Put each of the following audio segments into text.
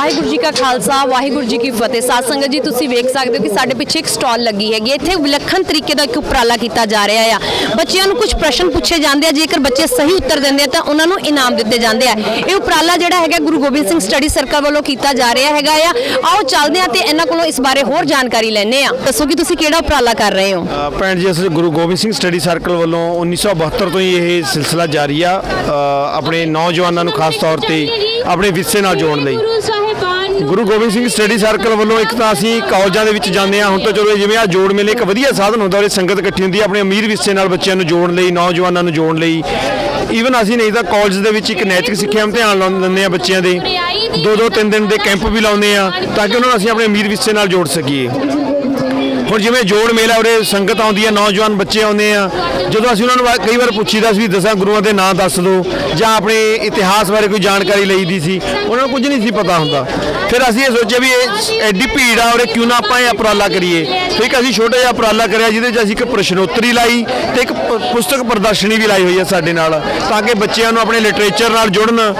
ਵਾਹਿਗੁਰੂ ਜੀ ਕਾ ਖਾਲਸਾ, ਵਾਹਿਗੁਰੂ ਜੀ ਕੀ ਫਤਿਹ। ਸਾਧ ਸੰਗਤ ਜੀ, ਤੁਸੀਂ ਵੇਖ ਸਕਦੇ ਹੋ ਕਿ ਸਾਡੇ ਪਿੱਛੇ ਇੱਕ ਸਟਾਲ ਲੱਗੀ ਹੈਗੀ ਇੱਥੇ ਵਿਲੱਖਣ ਤਰੀਕੇ ਦਾ ਇੱਕ ਉਪਰਾਲਾ ਕੀਤਾ ਜਾ ਰਿਹਾ ਆ। ਬੱਚਿਆਂ ਨੂੰ ਕੁਝ ਪ੍ਰਸ਼ਨ ਪੁੱਛੇ ਜਾਂਦੇ ਆ। ਜੇਕਰ ਬੱਚੇ ਸਹੀ ਉੱਤਰ ਦਿੰਦੇ ਆ, ਤਾਂ ਉਹਨਾਂ ਨੂੰ ਇਨਾਮ ਦਿੱਤੇ ਜਾਂਦੇ ਆ। ਇਹ ਉਪਰਾਲਾ ਜਿਹੜਾ ਹੈਗਾ, ਗੁਰੂ ਗੋਬਿੰਦ ਸਿੰਘ ਸਟੱਡੀ ਸਰਕਲ ਵੱਲੋਂ ਕੀਤਾ ਜਾ ਰਿਹਾ ਹੈਗਾ ਆ। ਆਓ ਚੱਲਦੇ ਆ ਤੇ ਇਹਨਾਂ ਕੋਲੋਂ ਇਸ ਬਾਰੇ ਹੋਰ ਜਾਣਕਾਰੀ ਲੈਣੇ ਆ। ਦੱਸੋ ਕਿ ਤੁਸੀਂ ਕਿਹੜਾ ਉਪਰਾਲਾ ਕਰ ਰਹੇ ਹੋ? ਭੈਣ ਜੀ, ਅਸੀਂ ਗੁਰੂ ਗੋਬਿੰਦ ਸਿੰਘ ਸਟੱਡੀ ਸਰਕਲ ਵੱਲੋਂ 1972 ਤੋਂ ਹੀ ਇਹ ਸਿਲਸਿਲਾ ਜਾਰੀ ਆ। ਆਪਣੇ ਨੌਜਵਾਨਾਂ ਨੂੰ ਖਾਸ ਤੌਰ ਤੇ ਆਪਣੇ ਵਿਰਸੇ ਨਾਲ ਜੋੜਨ ਲਈ। ਗੁਰੂ ਗੋਬਿੰਦ ਸਿੰਘ ਸਟੱਡੀ ਸਰਕਲ ਵੱਲੋਂ ਇੱਕ ਤਾਂ ਅਸੀਂ ਕਾਲਜਾਂ ਦੇ ਵਿੱਚ ਜਾਂਦੇ ਆ ਹੁਣ ਤਾਂ ਚਲੋ ਜਿਵੇਂ ਆ ਜੋੜ ਮੇਲੇ ਇੱਕ ਵਧੀਆ ਸਾਧਨ ਹੁੰਦਾ ਉਹਦੇ ਸੰਗਤ ਇਕੱਠੀ ਹੁੰਦੀ ਆਪਣੇ ਅਮੀਰ ਵਿਰਸੇ ਨਾਲ ਬੱਚਿਆਂ ਨੂੰ ਜੋੜਨ ਲਈ ਨੌਜਵਾਨਾਂ ਨੂੰ ਜੋੜਨ ਲਈ। ਈਵਨ ਅਸੀਂ ਨਹੀਂ ਤਾਂ ਕਾਲਜ ਦੇ ਵਿੱਚ ਇੱਕ ਨੈਤਿਕ ਸਿੱਖਿਆ ਇਮਤਿਹਾਨ ਲਾਉਣ ਦਿੰਦੇ ਆ ਬੱਚਿਆਂ ਦੇ। ਦੋ ਦੋ ਤਿੰਨ ਦਿਨ ਦੇ ਕੈਂਪ ਵੀ ਲਾਉਂਦੇ ਆ ਤਾਂ ਕਿ ਉਹਨਾਂ ਨੂੰ ਅਸੀਂ ਆਪਣੇ ਅਮੀਰ ਵਿਰਸੇ ਨਾਲ ਜੋੜ ਸਕੀਏ। ਹੁਣ ਜਿਵੇਂ ਜੋੜ ਮੇਲਾ ਉਰੇ ਸੰਗਤ ਆਉਂਦੀ ਹੈ, ਨੌਜਵਾਨ ਬੱਚੇ ਆਉਂਦੇ ਆ। ਜਦੋਂ ਅਸੀਂ ਉਹਨਾਂ ਨੂੰ ਵਾ- ਕਈ ਵਾਰ ਪੁੱਛੀਦਾ ਸੀ ਵੀ ਦਸਾਂ ਗੁਰੂਆਂ ਦੇ ਨਾਂ ਦੱਸ ਦਿਓ, ਜਾਂ ਆਪਣੇ ਇਤਿਹਾਸ ਬਾਰੇ ਕੋਈ ਜਾਣਕਾਰੀ ਲਈਦੀ ਸੀ, ਉਹਨਾਂ ਨੂੰ ਕੁਝ ਨਹੀਂ ਸੀ ਪਤਾ ਹੁੰਦਾ। ਫਿਰ ਅਸੀਂ ਇਹ ਸੋਚਿਆ ਵੀ ਇਹ ਐਡੀ ਭੀੜ ਆ, ਉਰੇ ਕਿਉਂ ਨਾ ਆਪਾਂ ਇਹ ਉਪਰਾਲਾ ਕਰੀਏ। ਠੀਕ ਇੱਕ ਅਸੀਂ ਛੋਟਾ ਜਿਹਾ ਉਪਰਾਲਾ ਕਰਿਆ, ਜਿਹਦੇ 'ਚ ਅਸੀਂ ਇੱਕ ਪ੍ਰਸ਼ਨੋਤਰੀ ਲਾਈ ਤੇ ਇੱਕ ਪੁਸਤਕ ਪ੍ਰਦਰਸ਼ਨੀ ਵੀ ਲਾਈ ਹੋਈ ਹੈ ਸਾਡੇ ਨਾਲ, ਤਾਂ ਕਿ ਬੱਚਿਆਂ ਨੂੰ ਆਪਣੇ ਲਿਟਰੇਚਰ ਨਾਲ ਜੁੜਨ,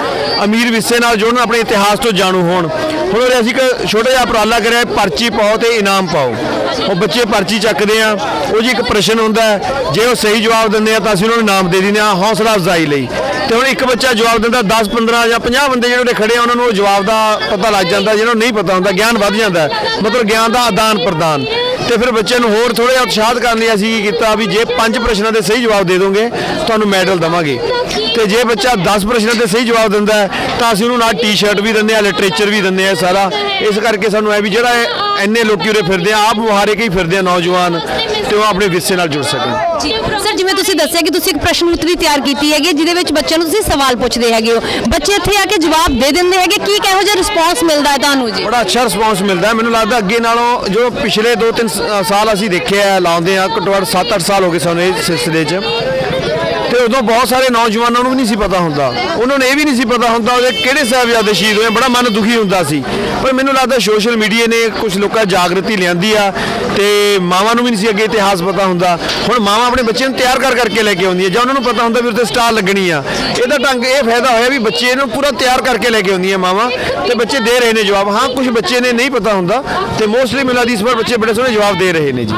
ਅਮੀਰ ਵਿਰਸੇ ਨਾਲ ਜੁੜਨ, ਆਪਣੇ ਇਤਿਹਾਸ ਤੋਂ ਜਾਣੂ ਹੋਣ। ਹੁਣ ਉਰੇ ਅਸੀਂ ਇੱਕ ਛੋਟਾ ਜਿਹਾ ਉਪਰਾਲਾ ਕਰਿਆ, ਪਰਚੀ ਪਾਓ ਤੇ ਇਨਾਮ ਪਾਓ। ਉਹ ਬੱਚੇ ਪਰਚੀ ਚੱਕਦੇ ਆ। ਉਹ ਜੀ ਇੱਕ ਪ੍ਰਸ਼ਨ ਹੁੰਦਾ ਜੇ ਉਹ ਸਹੀ ਜਵਾਬ ਦਿੰਦੇ ਆ ਤਾਂ ਅਸੀਂ ਉਹਨਾਂ ਨੂੰ ਇਨਾਮ ਦੇ ਦਿੰਦੇ ਆ ਹੌਸਲਾ ਅਫਜ਼ਾਈ ਲਈ। ਤੇ ਹੁਣ ਇੱਕ ਬੱਚਾ ਜਵਾਬ ਦਿੰਦਾ 10 15 ਜਾਂ 50 ਬੰਦੇ ਜਿਹੜੇ ਉਰੇ ਖੜੇ ਆ, ਉਹਨਾਂ ਨੂੰ ਉਹ ਜਵਾਬ ਦਾ ਪਤਾ ਲੱਗ ਜਾਂਦਾ, ਜਿਹਨਾਂ ਨੂੰ ਨਹੀਂ ਪਤਾ ਹੁੰਦਾ, ਗਿਆਨ ਵੱਧ ਜਾਂਦਾ ਮਤਲਬ ਗਿਆਨ ਦਾ ਆਦਾਨ ਪ੍ਰਦਾਨ ਤੇ ਫਿਰ ਬੱਚੇ ਨੂੰ ਹੋਰ ਥੋੜਾ ਜਿਹਾ ਉਤਸ਼ਾਹਤ ਕਰਨ ਲਈ ਅਸੀਂ ਕੀ ਕੀਤਾ ਵੀ ਜੇ ਪੰਜ ਪ੍ਰਸ਼ਨਾਂ ਦੇ ਸਹੀ ਜਵਾਬ ਦੇ ਦੋਗੇ ਤੁਹਾਨੂੰ ਮੈਡਲ ਦਵਾਂਗੇ। ਤੇ ਜੇ ਬੱਚਾ 10 ਪ੍ਰਸ਼ਨਾਂ ਦੇ ਸਹੀ ਜਵਾਬ ਦਿੰਦਾ ਹੈ, ਤਾਂ ਅਸੀਂ ਉਹਨੂੰ ਨਾਲ ਟੀ-ਸ਼ਰਟ ਵੀ ਦਿੰਦੇ ਆ ਲਿਟਰੇਚਰ ਵੀ ਦਿੰਦੇ ਆ ਸਾਰਾ। ਇਸ ਕਰਕੇ ਸਾਨੂੰ ਐ ਵੀ ਜਿਹੜਾ ਇਹ ਇੰਨੇ ਲੋਕੀ ਉਰੇ ਫਿਰਦੇ ਆ ਆਪ ਮੁਹਾਰੇ ਕੇ ਹੀ ਫਿਰਦੇ ਆ ਨੌਜਵਾਨ ਤੇ ਉਹ ਆਪਣੇ ਵਿਰਸੇ ਨਾਲ ਜੁੜ ਸਕਣ। ਜੀ ਸਰ ਜਿਵੇਂ ਤੁਸੀਂ ਦੱਸਿਆ ਕਿ ਤੁਸੀਂ ਇੱਕ ਪ੍ਰਸ਼ਨ ਉੱਤਰੀ ਤਿਆਰ ਕੀਤੀ ਹੈਗੀ ਹੈ, ਜਿਹਦੇ ਵਿੱਚ ਬੱਚਿਆਂ ਨੂੰ ਤੁਸੀਂ ਸਵਾਲ ਪੁੱਛਦੇ ਹੈਗੇ ਹੋ। ਬੱਚੇ ਇੱਥੇ ਆ ਕੇ ਜਵਾਬ ਦੇ ਦਿੰਦੇ ਹੈਗੇ ਕੀ ਕਿਹੋ ਜਿਹਾ ਰਿਸਪੌਂਸ ਮਿਲਦਾ ਹੈ ਤੁਹਾਨੂੰ ਜੀ? ਬੜਾ ਅੱਛਾ ਰਿਸਪੌਂਸ ਮਿਲਦਾ ਹੈ। ਮੈਨੂੰ ਲੱਗਦਾ ਅੱਗੇ ਨਾਲੋਂ ਜੋ ਪਿਛਲੇ 2-3 ਸਾਲ ਅਸੀਂ ਦੇਖਿਆ, ਲਾਉਂਦੇ ਆ ਘੱਟੋ ਘੱਟ 7-8 ਸਾਲ ਹੋ ਗਏ ਸਾਨੂੰ ਇਹ ਸਿਲਸਿਲੇ 'ਚ। ਤੇ ਉਦੋਂ ਬਹੁਤ ਸਾਰੇ ਨੌਜਵਾਨਾਂ ਨੂੰ ਵੀ ਨਹੀਂ ਸੀ ਪਤਾ ਹੁੰਦਾ। ਉਹਨਾਂ ਨੂੰ ਇਹ ਵੀ ਨਹੀਂ ਸੀ ਪਤਾ ਹੁੰਦਾ ਉਹਦੇ ਕਿਹੜੇ ਸਾਹਿਬਜ਼ਾਦੇ ਸ਼ਹੀਦ ਹੋਏ ਬੜਾ ਮਨ ਦੁਖੀ ਹੁੰਦਾ ਸੀ। ਪਰ ਮੈਨੂੰ ਲੱਗਦਾ ਸੋਸ਼ਲ ਮੀਡੀਆ ਨੇ ਕੁਝ ਲੋਕਾਂ ਜਾਗਰਤੀ ਲਿਆਂਦੀ ਆ ਤੇ ਮਾਵਾਂ ਨੂੰ ਵੀ ਨਹੀਂ ਸੀ ਅੱਗੇ ਇਤਿਹਾਸ ਪਤਾ ਹੁੰਦਾ। ਹੁਣ ਮਾਵਾਂ ਆਪਣੇ ਬੱਚਿਆਂ ਨੂੰ ਤਿਆਰ ਕਰ ਕਰਕੇ ਲੈ ਕੇ ਆਉਂਦੀਆਂ। ਜਾਂ ਉਹਨਾਂ ਨੂੰ ਪਤਾ ਹੁੰਦਾ ਵੀ ਉੱਤੇ ਸਟਾਰ ਲੱਗਣੀ ਆ। ਇਹਦਾ ਢੰਗ ਇਹ ਫਾਇਦਾ ਹੋਇਆ ਵੀ ਬੱਚੇ ਨੂੰ ਪੂਰਾ ਤਿਆਰ ਕਰਕੇ ਲੈ ਕੇ ਆਉਂਦੀਆਂ ਮਾਵਾਂ ਤੇ ਬੱਚੇ ਦੇ ਰਹੇ ਨੇ ਜਵਾਬ। ਹਾਂ ਕੁਝ ਬੱਚੇ ਨੇ ਨਹੀਂ ਪਤਾ ਹੁੰਦਾ ਤੇ ਮੋਸਟਲੀ ਮਿਲਾ ਦੀ ਇਸ ਵਾਰ ਬੱਚੇ ਬੜੇ ਸੋਹਣੇ ਜਵਾਬ ਦੇ ਰਹੇ ਨੇ ਜੀ।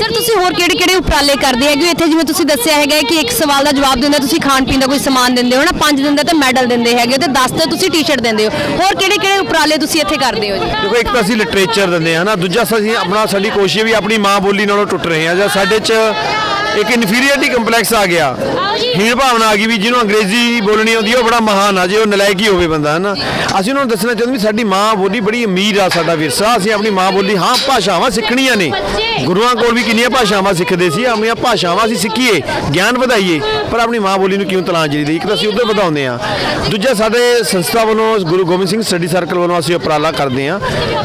ਸਰ ਤੁਸੀਂ ਹੋਰ ਕਿਹੜੇ ਕਿਹੜੇ ਉਪਰਾਲੇ ਕਰਦੇ ਹੈਗੇ? ਇੱਥੇ ਜਿਵੇਂ ਤੁਸੀਂ ਦੱਸਿਆ ਹੈਗਾ ਕਿ ਇੱਕ ਸਵਾਲ ਦਾ ਜਵਾਬ ਦਿੰਦਾ ਤੁਸੀਂ ਖਾਣ ਪੀਣ ਦਾ ਕੋਈ ਸਮਾਨ ਦਿੰਦੇ ਹੋ ਨਾ, ਪੰਜ ਦਿੰਦਾ ਤੇ ਮੈਡਲ ਦਿੰਦੇ ਹੈਗੇ ਤੇ 10 ਤੇ ਤੁਸੀਂ ਟੀ-ਸ਼ਰਟ ਦਿੰਦੇ ਹੋ। ਹੋਰ ਕਿਹੜੇ ਕਿਹੜੇ ਉਪਰਾਲੇ ਤੁਸੀਂ ਇੱਥੇ ਕਰਦੇ ਹੋ ਜੀ? ਦੇਖੋ, ਇੱਕ ਤਾਂ ਅਸੀਂ ਲਿਟਰੇਚਰ ਦਿੰਦੇ ਹਾਂ ਨਾ, ਦੂਜਾ ਅਸੀਂ ਆਪਣਾ ਸਾਡੀ ਕੋਸ਼ਿਸ਼ ਵੀ ਆਪਣੀ ਮਾਂ ਬੋਲੀ ਨਾਲੋਂ ਟੁੱਟ ਰਹੇ ਹਾਂ ਜਾਂ ਸਾਡੇ 'ਚ ਇੱਕ ਇਨਫੀਰੀਅਰਟੀ ਕੰਪਲੈਕਸ ਆ ਗਿਆ। ਹੀਣ ਭਾਵਨਾ ਆ ਗਈ ਵੀ ਜਿਹਨੂੰ ਅੰਗਰੇਜ਼ੀ ਬੋਲਣੀ ਆਉਂਦੀ ਹੈ ਉਹ ਬੜਾ ਮਹਾਨ ਆ ਜੇ ਉਹ ਨਲਾਇਕ ਹੀ ਹੋਵੇ ਬੰਦਾ ਹੈ ਨਾ ਅਸੀਂ ਉਹਨਾਂ ਨੂੰ ਦੱਸਣਾ ਚਾਹੁੰਦੇ ਵੀ ਸਾਡੀ ਮਾਂ ਬੋਲੀ ਬੜੀ ਅਮੀਰ ਆ ਸਾਡਾ ਵਿਰਸਾ। ਅਸੀਂ ਆਪਣੀ ਮਾਂ ਬੋਲੀ ਹਾਂ ਭਾਸ਼ਾਵਾਂ ਸਿੱਖਣੀਆਂ ਨੇ। ਗੁਰੂਆਂ ਕੋਲ ਵੀ ਕਿੰਨੀਆਂ ਭਾਸ਼ਾਵਾਂ ਸਿੱਖਦੇ ਸੀ ਆਪਣੀਆਂ ਭਾਸ਼ਾਵਾਂ ਅਸੀਂ ਸਿੱਖੀਏ ਗਿਆਨ ਵਧਾਈਏ ਪਰ ਆਪਣੀ ਮਾਂ ਬੋਲੀ ਨੂੰ ਕਿਉਂ ਤਲਾਂਜਲੀ ਦੇ ਇੱਕ ਤਾਂ ਅਸੀਂ ਉਧਰ ਵਧਾਉਂਦੇ ਆ ਦੂਜਾ ਸਾਡੇ ਸੰਸਥਾ ਵੱਲੋਂ ਗੁਰੂ ਗੋਬਿੰਦ ਸਿੰਘ ਸਟੱਡੀ ਸਰਕਲ ਵੱਲੋਂ ਅਸੀਂ ਉਪਰਾਲਾ ਕਰਦੇ ਆ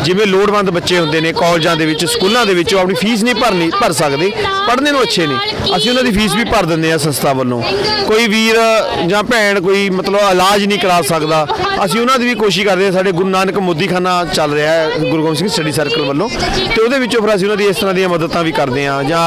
ਜਿਵੇਂ ਲੋੜਵੰਦ ਬੱਚੇ ਹੁੰਦੇ ਨੇ ਕਾਲਜਾਂ ਦੇ ਵਿੱਚ ਸਕੂਲਾਂ ਦੇ ਵਿੱਚ ਉਹ ਆਪਣੀ ਫੀਸ ਨਹੀਂ ਭਰਨੀ ਭਰ ਸਕਦੇ ਪੜ੍ਹਨੇ ਨੂੰ ਅੱਛੇ ਨੇ। ਅਸੀਂ ਉਹਨਾਂ ਦੀ ਫੀਸ ਵੀ ਭਰ ਦਿੰਦੇ ਆ ਸੰਸਥਾ ਵੱਲੋਂ। ਕੋਈ ਵੀਰ ਜਾਂ ਭੈਣ ਕੋਈ ਮਤਲਬ ਇਲਾਜ ਨਹੀਂ ਕਰਾ ਸਕਦਾ। ਅਸੀਂ ਉਹਨਾਂ ਦੀ ਵੀ ਕੋਸ਼ਿਸ਼ ਕਰਦੇ ਆ ਸਾਡੇ ਗੁਰੂ ਨਾਨਕ ਮੋਦੀਖਾਨਾ ਚੱਲ ਰਿਹਾ ਹੈ ਗੁਰੂ ਗੋਬਿੰਦ ਸਿੰਘ ਸਟੱਡੀ ਸਰਕਲ ਵੱਲੋਂ। ਤੇ ਉਹਦੇ ਵਿੱਚੋਂ ਫਿਰ ਅਸੀਂ ਉਹਨਾਂ ਦੀ ਇਸ ਤਰ੍ਹਾਂ ਦੀਆਂ ਮਦਦਾਂ ਵੀ ਕਰਦੇ ਆ ਜਾਂ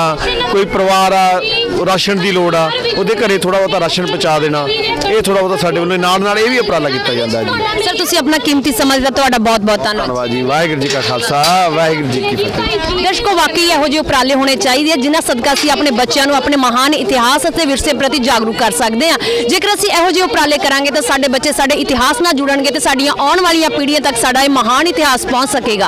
ਕੋਈ ਪਰਿਵਾਰ ਆ ਰਾਸ਼ਨ ਦੀ ਲੋੜ ਆ ਉਹਦੇ ਘਰੇ ਥੋੜਾ ਬਹੁਤਾ ਰਾਸ਼ਨ ਪਹੁੰਚਾ ਦੇਣਾ। ਇਹ ਥੋੜਾ ਬਹੁਤਾ ਸਾਡੇ ਵੱਲੋਂ ਨਾਲ ਨਾਲ ਇਹ ਵੀ ਉਪਰਾਲਾ ਕੀਤਾ ਜਾਂਦਾ ਜੀ। ਸਰ ਤੁਸੀਂ ਆਪਣਾ ਕੀਮਤੀ ਸਮਾਂ ਦਿੱਤਾ ਤੁਹਾਡਾ ਬਹੁਤ ਬਹੁਤ ਧੰਨਵਾਦ। ਜੀ। ਵਾਹਿਗੁਰੂ ਜੀ ਕਾ ਖਾਲਸਾ ਵਾਹਿਗੁਰੂ ਜੀ ਕੀ ਫਤਿਹ। ਦਰਸ਼ਕੋ ਵਾਕਈ ਇਹੋ ਜਿਹੇ ਉਪਰਾਲੇ ਹੋਣੇ ਚਾਹੀਦੇ ਆ ਜਿਨ੍ਹਾਂ ਸਦਕਾ ਅਸੀਂ ਆਪਣੇ ਬੱਚਿਆਂ ਨੂੰ ਆਪਣੇ ਮਹਾਨ ਇਤਿਹਾਸ ਅਤੇ ਵਿਰਸੇ ਪ੍ਰਤੀ ਜਾਗਰੂਕ ਕਰ ਸਕਦੇ ਹਾਂ। ਜੇਕਰ ਅਸੀਂ ਇਹੋ ਜਿਹੇ ਉਪਰਾਲੇ ਕਰਾਂਗੇ ਤਾਂ ਸਾਡੇ ਬੱਚੇ ਸਾਡੇ ਇਤਿਹਾਸ ਨਾਲ ਜੁੜਨਗੇ ਤੇ ਸਾਡੀਆਂ ਆਉਣ ਵਾਲੀਆਂ ਪੀੜ੍ਹੀਆਂ ਤੱਕ ਸਾਡਾ ਇਹ ਮਹਾਨ ਇਤਿਹਾਸ ਪਹੁੰਚ ਸਕੇਗਾ।